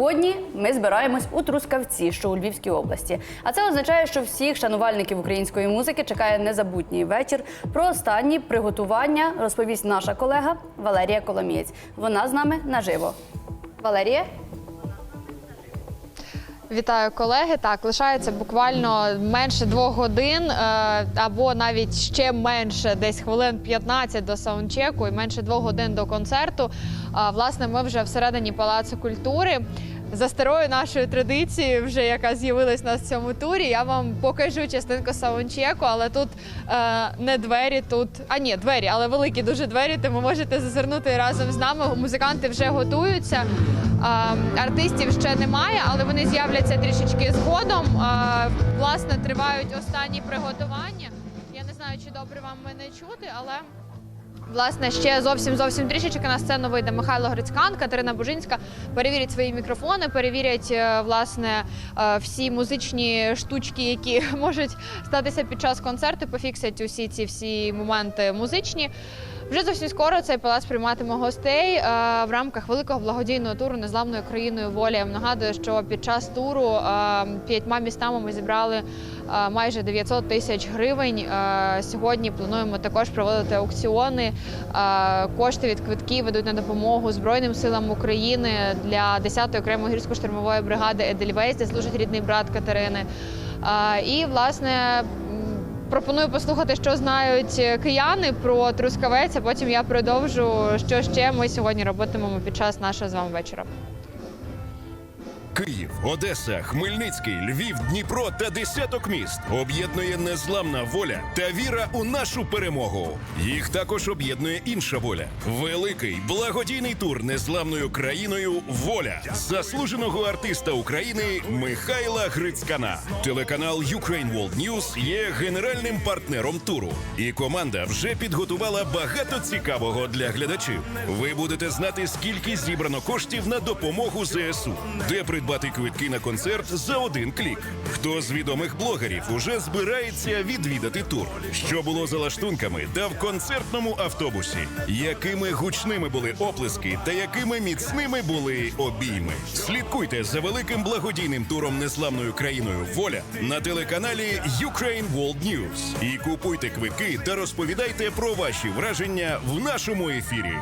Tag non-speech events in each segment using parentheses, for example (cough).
Сьогодні ми збираємось у Трускавці, що у Львівській області. А це означає, що всіх шанувальників української музики чекає незабутній вечір. Про останні приготування розповість наша колега Валерія Коломієць. Вона з нами наживо. Валерія, Вітаю колеги. Так, лишається буквально менше двох годин, е, або навіть ще менше, десь хвилин 15 до саундчеку і менше двох годин до концерту. Власне, ми вже всередині Палацу культури. За старою нашою традицією, вже яка з'явилась на цьому турі, я вам покажу частинку саундчеку, але тут е, не двері, тут а ні, двері, але великі дуже двері. Тому можете зазирнути разом з нами. Музиканти вже готуються. А, артистів ще немає, але вони з'являться трішечки згодом. А, власне, тривають останні приготування. Я не знаю, чи добре вам мене чути, але. Власне, ще зовсім зовсім трішечки на сцену вийде Михайло Грицькан, Катерина Бужинська. Перевірять свої мікрофони, перевірять е, власне е, всі музичні штучки, які (laughs) можуть статися під час концерту. Пофіксять усі ці всі моменти музичні. Вже зовсім скоро цей палац прийматиме гостей е, в рамках великого благодійного туру незламною країною волі. Нагадую, що під час туру е, п'ятьма містами ми зібрали е, майже 900 тисяч гривень. Сьогодні плануємо також проводити аукціони. Кошти від квитків ведуть на допомогу Збройним силам України для 10-ї окремої гірсько-штурмової бригади Едельвейс, де служить рідний брат Катерини. І власне. Пропоную послухати, що знають кияни про трускавець. а Потім я продовжу, що ще ми сьогодні робитимемо під час нашого з вами вечора. Київ, Одеса, Хмельницький, Львів, Дніпро та десяток міст об'єднує незламна воля та віра у нашу перемогу. Їх також об'єднує інша воля. Великий благодійний тур незламною країною Воля заслуженого артиста України Михайла Грицькана. Телеканал Ukraine World News є генеральним партнером туру, і команда вже підготувала багато цікавого для глядачів. Ви будете знати, скільки зібрано коштів на допомогу ЗСУ, де придбати квитки на концерт за один клік. Хто з відомих блогерів уже збирається відвідати тур? Що було за лаштунками та в концертному автобусі? Якими гучними були оплески та якими міцними були обійми? Слідкуйте за великим благодійним туром незламною країною Воля на телеканалі Ukraine World News. І купуйте квитки та розповідайте про ваші враження в нашому ефірі.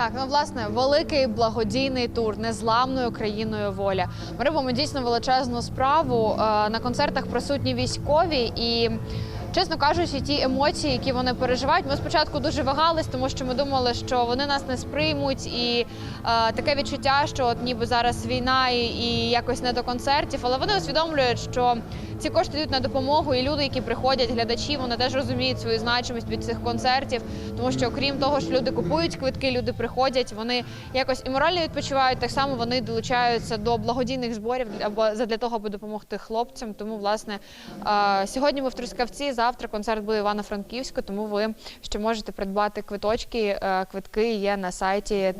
Так, ну власне, великий благодійний тур незламною країною воля. Ми робимо дійсно величезну справу. Е, На концертах присутні військові і. Чесно кажучи, ті емоції, які вони переживають, ми спочатку дуже вагались, тому що ми думали, що вони нас не сприймуть, і е, таке відчуття, що от ніби зараз війна і, і якось не до концертів. Але вони усвідомлюють, що ці кошти йдуть на допомогу, і люди, які приходять, глядачі, вони теж розуміють свою значимість від цих концертів, тому що окрім того, що люди купують квитки, люди приходять, вони якось і морально відпочивають. Так само вони долучаються до благодійних зборів або для того, аби допомогти хлопцям. Тому, власне, сьогодні ми в Трускавці. Завтра концерт буде Івано-Франківську, тому ви ще можете придбати квиточки. Е, Квитки є на сайті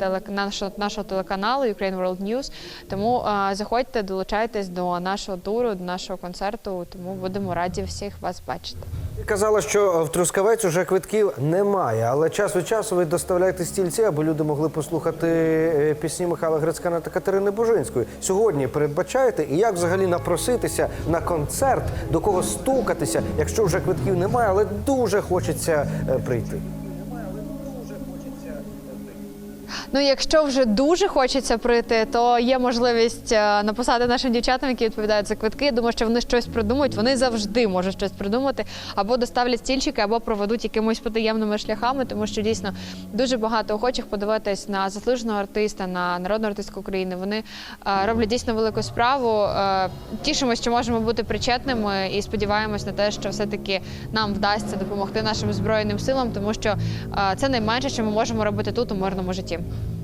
нашого, телеканалу Ukraine World News. Тому заходьте, долучайтесь до нашого туру, до нашого концерту. Тому будемо раді всіх вас бачити. Ти казала, що в Трускавець уже квитків немає, але час від часу ви доставляєте стільці, аби люди могли послухати е, пісні Михайла Грицькана та Катерини Бужинської. Сьогодні передбачаєте, і як взагалі напроситися на концерт, до кого стукатися, якщо вже квитків немає, але дуже хочеться е, прийти. Ну, якщо вже дуже хочеться прийти, то є можливість е, написати нашим дівчатам, які відповідають за квитки. Я думаю, що вони щось придумають. Вони завжди можуть щось придумати, або доставлять стільчики, або проведуть якимось потаємними шляхами, тому що дійсно дуже багато охочих подивитись на заслуженого артиста, на народну артистку України. Вони е, роблять дійсно велику справу. Е, Тішимося, що можемо бути причетними, і сподіваємось на те, що все-таки нам вдасться допомогти нашим збройним силам, тому що це найменше, що ми можемо робити тут у мирному житті.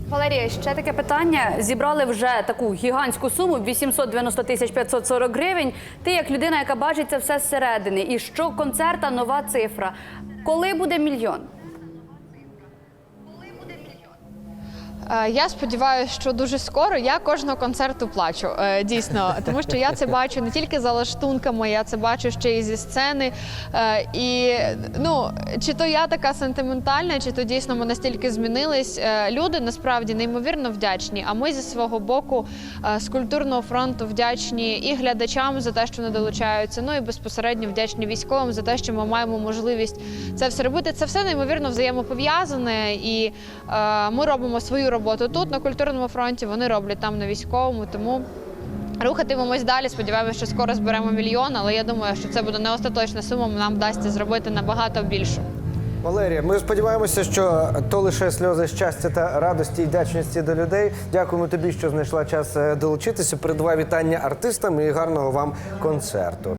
Валерія, ще таке питання. Зібрали вже таку гігантську суму 890 тисяч 540 гривень. Ти як людина, яка бачить це все зсередини, і що концерта нова цифра. Коли буде мільйон? Я сподіваюся, що дуже скоро я кожного концерту плачу. е, Дійсно, тому що я це бачу не тільки за лаштунками, я це бачу ще і зі сцени. Е, І ну чи то я така сентиментальна, чи то дійсно ми настільки змінились. Е, Люди насправді неймовірно вдячні. А ми зі свого боку е, з культурного фронту вдячні і глядачам за те, що вони долучаються. Ну і безпосередньо вдячні військовим за те, що ми маємо можливість це все робити. Це все неймовірно взаємопов'язане, і е, ми робимо свою роботу тут на культурному фронті. Вони роблять там на військовому. Тому рухатимемось далі. Сподіваємося, що скоро зберемо мільйон. Але я думаю, що це буде не остаточна сума. Нам вдасться зробити набагато більшу. Валерія, ми сподіваємося, що то лише сльози щастя та радості і вдячності до людей. Дякуємо тобі, що знайшла час е, долучитися. Передавай вітання артистам і гарного вам концерту.